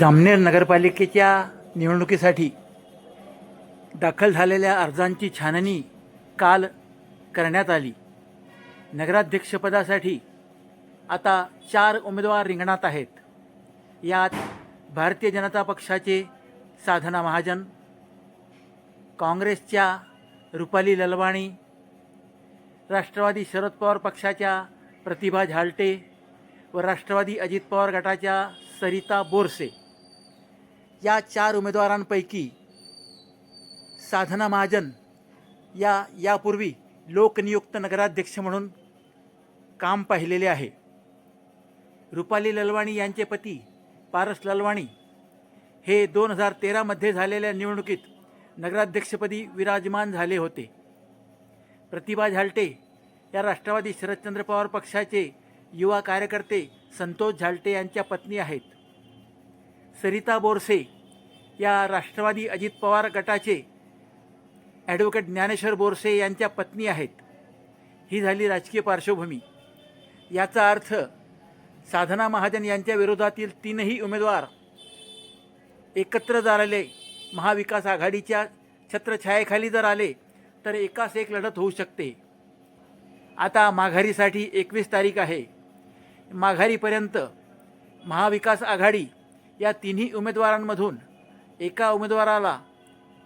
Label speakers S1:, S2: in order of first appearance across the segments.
S1: जामनेर नगरपालिकेच्या निवडणुकीसाठी दाखल झालेल्या अर्जांची छाननी काल करण्यात आली. नगराध्यक्षपदासाठी आता चार उमेदवार रिंगणात आहेत. यात भारतीय जनता पक्षाचे साधना महाजन काँग्रेसच्या रुपाली ललवाणी राष्ट्रवादी शरद पवार पक्षाच्या प्रतिभा झालटे व राष्ट्रवादी अजित पवार गटाच्या सरिता बोरसे. या चार उमेदवारांपैकी साधना महाजन या यापूर्वी लोकनियुक्त नगराध्यक्ष म्हणून काम पाहिलेले आहे. रुपाली ललवाणी यांचे पती पारस ललवाणी हे दोन हजार तेरामध्ये झालेल्या निवडणुकीत नगराध्यक्षपदी विराजमान झाले होते. प्रतिभा झालटे या राष्ट्रवादी शरदचंद्र पवार पक्षाचे युवा कार्यकर्ते संतोष झालटे यांच्या पत्नी आहेत. सरिता बोरसे या राष्ट्रवादी अजित पवार गटाचे ॲडव्होकेट ज्ञानेश्वर बोरसे यांच्या पत्नी आहेत. ही झाली राजकीय पार्श्वभूमी. याचा अर्थ साधना महाजन यांच्या विरोधातील तीनही उमेदवार एकत्र जर आले महाविकास आघाडीच्या छत्रछायेखाली जर आले तर एकास एक लढत होऊ शकते. आता माघारीसाठी एकवीस तारीख आहे. माघारीपर्यंत महाविकास आघाडी या तिन्ही उमेदवारांमधून एका उमेदवाराला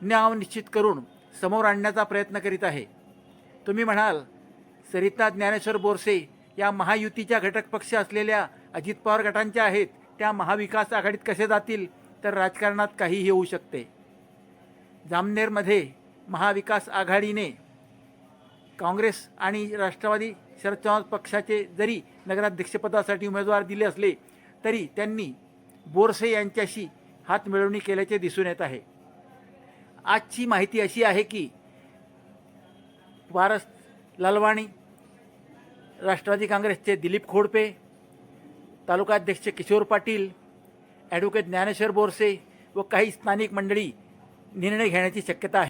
S1: नाव निश्चित करून समोर आणण्याचा प्रयत्न करीत आहे. तुम्ही म्हणाल सरिता ज्ञानेश्वर बोरसे या महायुतीच्या घटक पक्ष असलेल्या अजित पवार गटांच्या आहेत त्या महाविकास आघाडीत कसे जातील तर राजकारणात काहीही होऊ शकते. जामनेरमध्ये महाविकास आघाडीने काँग्रेस आणि राष्ट्रवादी शरद पक्षाचे जरी नगराध्यक्षपदासाठी उमेदवार दिले असले तरी त्यांनी बोरसे यांच्याशी हातमिळवणी केल्याचे दिसून येत आहे. आजची माहिती अशी आहे की वारस लालवाणी राष्ट्रवादी काँग्रेसचे दिलीप खोडपे तालुकाध्यक्ष किशोर पाटील ॲडव्होकेट ज्ञानेश्वर बोरसे व काही स्थानिक मंडळी निर्णय घेण्याची शक्यता आहे.